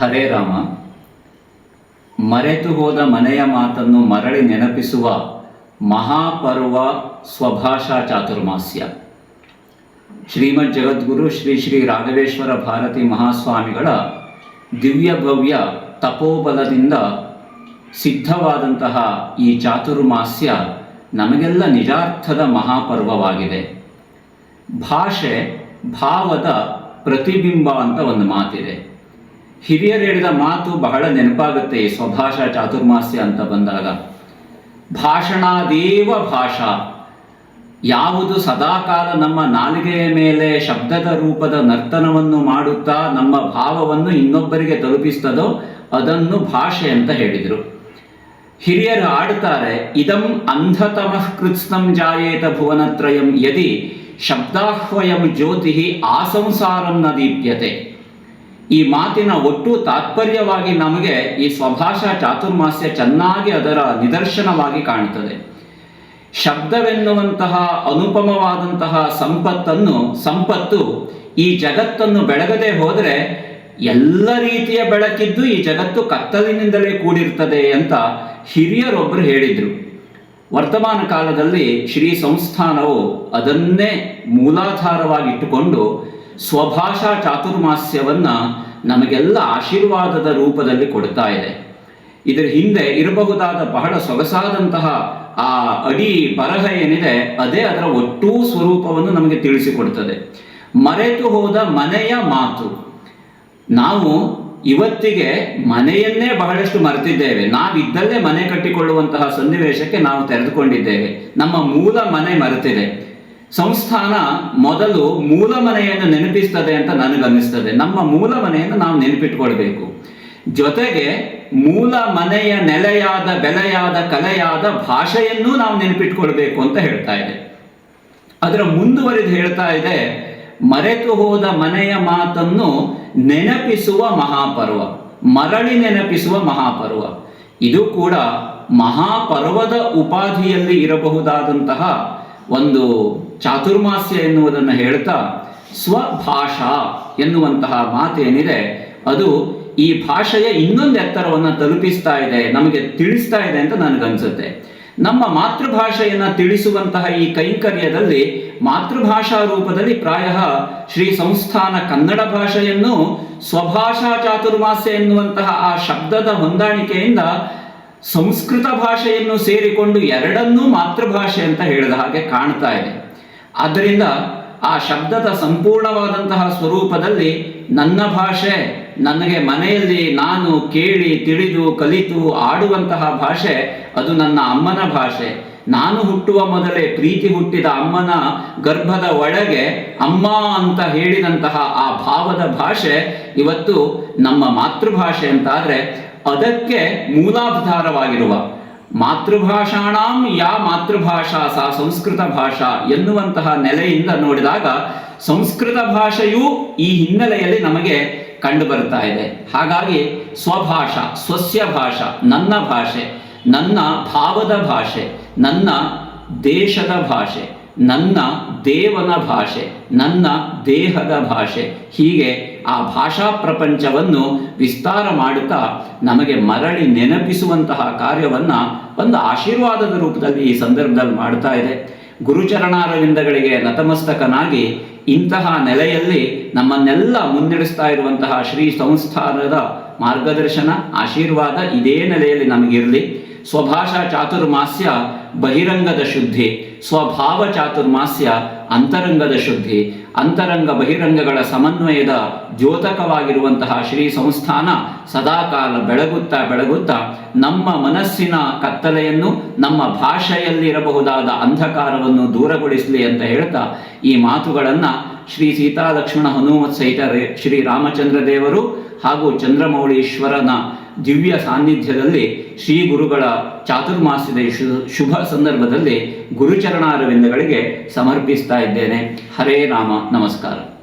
ಹರೇ ರಾಮ. ಮರೆತು ಹೋದ ಮನೆಯ ಮಾತನ್ನು ಮರಳಿ ನೆನಪಿಸುವ ಮಹಾಪರ್ವ ಸ್ವಭಾಷಾ ಚಾತುರ್ಮಾಸ್ಯ. ಶ್ರೀಮದ್ ಜಗದ್ಗುರು ಶ್ರೀ ಶ್ರೀ ರಾಘವೇಶ್ವರ ಭಾರತಿ ಮಹಾಸ್ವಾಮಿಗಳ ದಿವ್ಯ ಭವ್ಯ ತಪೋಬಲದಿಂದ ಸಿದ್ಧವಾದಂತಹ ಈ ಚಾತುರ್ಮಾಸ್ಯ ನಮಗೆಲ್ಲ ನಿಜಾರ್ಥದ ಮಹಾಪರ್ವವಾಗಿದೆ. ಭಾಷೆ ಭಾವದ ಪ್ರತಿಬಿಂಬ ಅಂತ ಒಂದು ಮಾತಿದೆ. ಹಿರಿಯರು ಹೇಳಿದ ಮಾತು ಬಹಳ ನೆನಪಾಗುತ್ತೆ ಈ ಸ್ವಭಾಷಾ ಚಾತುರ್ಮಾಸ್ಯ ಅಂತ ಬಂದಾಗ. ಭಾಷಣಾದೇವ ಭಾಷಾ. ಯಾವುದು ಸದಾಕಾಲ ನಮ್ಮ ನಾಲಿಗೆಯ ಮೇಲೆ ಶಬ್ದದ ರೂಪದ ನರ್ತನವನ್ನು ಮಾಡುತ್ತಾ ನಮ್ಮ ಭಾವವನ್ನು ಇನ್ನೊಬ್ಬರಿಗೆ ತಲುಪಿಸ್ತದೋ ಅದನ್ನು ಭಾಷೆ ಅಂತ ಹೇಳಿದರು. ಹಿರಿಯರು ಆಡುತ್ತಾರೆ, ಇದಂ ಅಂಧತಮಃ ಕೃತ್ಸ್ನಂ ಜಾಯೇತ ಭುವನತ್ರಯಂ ಯದಿ, ಶಬ್ದಾಹ್ವಯಂ ಜ್ಯೋತಿ ಆಸಂಸಾರಂ ನ ದೀಪ್ಯತೆ. ಈ ಮಾತಿನ ಒಟ್ಟು ತಾತ್ಪರ್ಯವಾಗಿ ನಮಗೆ ಈ ಸ್ವಭಾಷಾ ಚಾತುರ್ಮಾಸ್ಯ ಚೆನ್ನಾಗಿ ಅದರ ನಿದರ್ಶನವಾಗಿ ಕಾಣುತ್ತದೆ ಶಬ್ದವೆನ್ನುವಂತಹ ಅನುಪಮವಾದಂತಹ ಸಂಪತ್ತನ್ನು, ಸಂಪತ್ತು ಈ ಜಗತ್ತನ್ನು ಬೆಳಗದೆ ಹೋದರೆ ಎಲ್ಲ ರೀತಿಯ ಬೆಳಕಿದ್ದು ಈ ಜಗತ್ತು ಕತ್ತಲಿನಿಂದಲೇ ಕೂಡಿರ್ತದೆ ಅಂತ ಹಿರಿಯರೊಬ್ಬರು ಹೇಳಿದರು. ವರ್ತಮಾನ ಕಾಲದಲ್ಲಿ ಶ್ರೀ ಸಂಸ್ಥಾನವು ಅದನ್ನೇ ಮೂಲಾಧಾರವಾಗಿಟ್ಟುಕೊಂಡು ಸ್ವಭಾಷಾ ಚಾತುರ್ಮಾಸ್ಯವನ್ನು ನಮಗೆಲ್ಲ ಆಶೀರ್ವಾದದ ರೂಪದಲ್ಲಿ ಕೊಡ್ತಾ ಇದೆ. ಇದರ ಹಿಂದೆ ಇರಬಹುದಾದ ಬಹಳ ಸೊಗಸಾದಂತಹ ಆ ಅಡಿ ಬರಹ ಏನಿದೆ, ಅದೇ ಅದರ ಒಟ್ಟೂ ಸ್ವರೂಪವನ್ನು ನಮಗೆ ತಿಳಿಸಿಕೊಡ್ತದೆ. ಮರೆತು ಹೋದ ಮನೆಯ ಮಾತು. ನಾವು ಇವತ್ತಿಗೆ ಮನೆಯನ್ನೇ ಬಹಳಷ್ಟು ಮರೆತಿದ್ದೇವೆ. ನಾವಿದ್ದಲ್ಲೇ ಮನೆ ಕಟ್ಟಿಕೊಳ್ಳುವಂತಹ ಸನ್ನಿವೇಶಕ್ಕೆ ನಾವು ತೆರೆದುಕೊಂಡಿದ್ದೇವೆ. ನಮ್ಮ ಮೂಲ ಮನೆ ಮರೆತಿದೆ. ಸಂಸ್ಥಾನ ಮೊದಲು ಮೂಲ ಮನೆಯನ್ನು ನೆನಪಿಸ್ತದೆ ಅಂತ ನನಗನ್ನಿಸ್ತದೆ. ನಮ್ಮ ಮೂಲ ಮನೆಯನ್ನು ನಾವು ನೆನಪಿಟ್ಕೊಳ್ಬೇಕು. ಜೊತೆಗೆ ಮೂಲ ಮನೆಯ ನೆಲೆಯಾದ, ಬೆಲೆಯಾದ, ಕಲೆಯಾದ ಭಾಷೆಯನ್ನೂ ನಾವು ನೆನಪಿಟ್ಕೊಳ್ಬೇಕು ಅಂತ ಹೇಳ್ತಾ ಇದೆ. ಅದರ ಮುಂದುವರಿದು ಹೇಳ್ತಾ ಇದೆ, ಮರೆತು ಹೋದ ಮನೆಯ ಮಾತನ್ನು ನೆನಪಿಸುವ ಮಹಾಪರ್ವ, ಮರಳಿ ನೆನಪಿಸುವ ಮಹಾಪರ್ವ. ಇದು ಕೂಡ ಮಹಾಪರ್ವದ ಉಪಾಧಿಯಲ್ಲಿ ಇರಬಹುದಾದಂತಹ ಒಂದು ಚಾತುರ್ಮಾಸ್ಯ ಎನ್ನುವುದನ್ನು ಹೇಳ್ತಾ ಸ್ವಭಾಷಾ ಎನ್ನುವಂತಹ ಮಾತೇನಿದೆ ಅದು ಈ ಭಾಷೆಯ ಇನ್ನೊಂದು ಎತ್ತರವನ್ನು ತಲುಪಿಸ್ತಾ ಇದೆ, ನಮಗೆ ತಿಳಿಸ್ತಾ ಇದೆ ಅಂತ ನನಗನ್ಸುತ್ತೆ ನಮ್ಮ ಮಾತೃಭಾಷೆಯನ್ನು ತಿಳಿಸುವಂತಹ ಈ ಕೈಂಕರ್ಯದಲ್ಲಿ ಮಾತೃಭಾಷಾ ರೂಪದಲ್ಲಿ ಪ್ರಾಯ ಶ್ರೀ ಸಂಸ್ಥಾನ ಕನ್ನಡ ಭಾಷೆಯನ್ನು ಸ್ವಭಾಷಾ ಚಾತುರ್ಮಾಸ್ಯ ಎನ್ನುವಂತಹ ಆ ಶಬ್ದದ ಹೊಂದಾಣಿಕೆಯಿಂದ ಸಂಸ್ಕೃತ ಭಾಷೆಯನ್ನು ಸೇರಿಕೊಂಡು ಎರಡನ್ನೂ ಮಾತೃಭಾಷೆ ಅಂತ ಹೇಳಿದ ಹಾಗೆ ಕಾಣ್ತಾ ಇದೆ. ಆದ್ದರಿಂದ ಆ ಶಬ್ದದ ಸಂಪೂರ್ಣವಾದಂತಹ ಸ್ವರೂಪದಲ್ಲಿ ನನ್ನ ಭಾಷೆ, ನನಗೆ ಮನೆಯಲ್ಲಿ ನಾನು ಕೇಳಿ, ತಿಳಿದು, ಕಲಿತು, ಆಡುವಂತಹ ಭಾಷೆ, ಅದು ನನ್ನ ಅಮ್ಮನ ಭಾಷೆ. ನಾನು ಹುಟ್ಟುವ ಮೊದಲೇ ಪ್ರೀತಿ ಹುಟ್ಟಿದ ಅಮ್ಮನ ಗರ್ಭದ ಒಳಗೆ ಅಮ್ಮ ಅಂತ ಹೇಳಿದಂತಹ ಆ ಭಾವದ ಭಾಷೆ ಇವತ್ತು ನಮ್ಮ ಮಾತೃಭಾಷೆ ಅಂತಾದರೆ ಅದಕ್ಕೆ ಮೂಲಾಧಾರವಾಗಿರುವ ಮಾತೃಭಾಷಾಣಾಂ, ಯಾ ಮಾತೃಭಾಷಾ ಸಾ ಸಂಸ್ಕೃತ ಭಾಷಾ ಎನ್ನುವಂತಹ ನೆಲೆಯಿಂದ ನೋಡಿದಾಗ ಸಂಸ್ಕೃತ ಭಾಷೆಯೂ ಈ ಹಿನ್ನೆಲೆಯಲ್ಲಿ ನಮಗೆ ಕಂಡು ಬರ್ತಾ ಇದೆ. ಹಾಗಾಗಿ ಸ್ವಭಾಷಾ, ಸ್ವಸ್ಯ ಭಾಷಾ, ನನ್ನ ಭಾಷೆ, ನನ್ನ ಭಾವದ ಭಾಷೆ, ನನ್ನ ದೇಶದ ಭಾಷೆ, ನನ್ನ ದೇವನ ಭಾಷೆ, ನನ್ನ ದೇಹದ ಭಾಷೆ, ಹೀಗೆ ಆ ಭಾಷಾ ಪ್ರಪಂಚವನ್ನು ವಿಸ್ತಾರ ಮಾಡುತ್ತಾ ನಮಗೆ ಮರಳಿ ನೆನಪಿಸುವಂತಹ ಕಾರ್ಯವನ್ನು ಒಂದು ಆಶೀರ್ವಾದದ ರೂಪದಲ್ಲಿ ಈ ಸಂದರ್ಭದಲ್ಲಿ ಮಾಡ್ತಾ ಇದೆ. ಗುರುಚರಣಾರವಿಂದಗಳಿಗೆ ನತಮಸ್ತಕನಾಗಿ ಇಂತಹ ನೆಲೆಯಲ್ಲಿ ನಮ್ಮನ್ನೆಲ್ಲ ಮುನ್ನಡೆಸ್ತಾ ಇರುವಂತಹ ಶ್ರೀ ಸಂಸ್ಥಾನದ ಮಾರ್ಗದರ್ಶನ, ಆಶೀರ್ವಾದ ಇದೇ ನೆಲೆಯಲ್ಲಿ ನಮಗಿರಲಿ. ಸ್ವಭಾಷಾ ಚಾತುರ್ಮಾಸ್ಯ ಬಹಿರಂಗದ ಶುದ್ಧಿ, ಸ್ವಭಾವ ಚಾತುರ್ಮಾಸ್ಯ ಅಂತರಂಗದ ಶುದ್ಧಿ, ಅಂತರಂಗ ಬಹಿರಂಗಗಳ ಸಮನ್ವಯದ ದ್ಯೋತಕವಾಗಿರುವಂತಹ ಶ್ರೀ ಸಂಸ್ಥಾನ ಸದಾಕಾಲ ಬೆಳಗುತ್ತಾ ಬೆಳಗುತ್ತಾ ನಮ್ಮ ಮನಸ್ಸಿನ ಕತ್ತಲೆಯನ್ನು, ನಮ್ಮ ಭಾಷೆಯಲ್ಲಿರಬಹುದಾದ ಅಂಧಕಾರವನ್ನು ದೂರಗೊಳಿಸಲಿ ಅಂತ ಹೇಳ್ತಾ ಈ ಮಾತುಗಳನ್ನು ಶ್ರೀ ಸೀತಾಲಕ್ಷ್ಮಣ ಹನುಮತ್ ಸಹಿತ ಶ್ರೀ ರಾಮಚಂದ್ರ ದೇವರು ಹಾಗೂ ಚಂದ್ರಮೌಳೀಶ್ವರನ ದಿವ್ಯ ಸಾನ್ನಿಧ್ಯದಲ್ಲಿ ಶ್ರೀ ಗುರುಗಳ ಚಾತುರ್ಮಾಸ್ಯದ ಶುಭ ಸಂದರ್ಭದಲ್ಲಿ ಗುರುಚರಣಾರವಿಂದಗಳಿಗೆ ಸಮರ್ಪಿಸ್ತಾ ಇದ್ದೇನೆ. ಹರೇ ರಾಮ. ನಮಸ್ಕಾರ.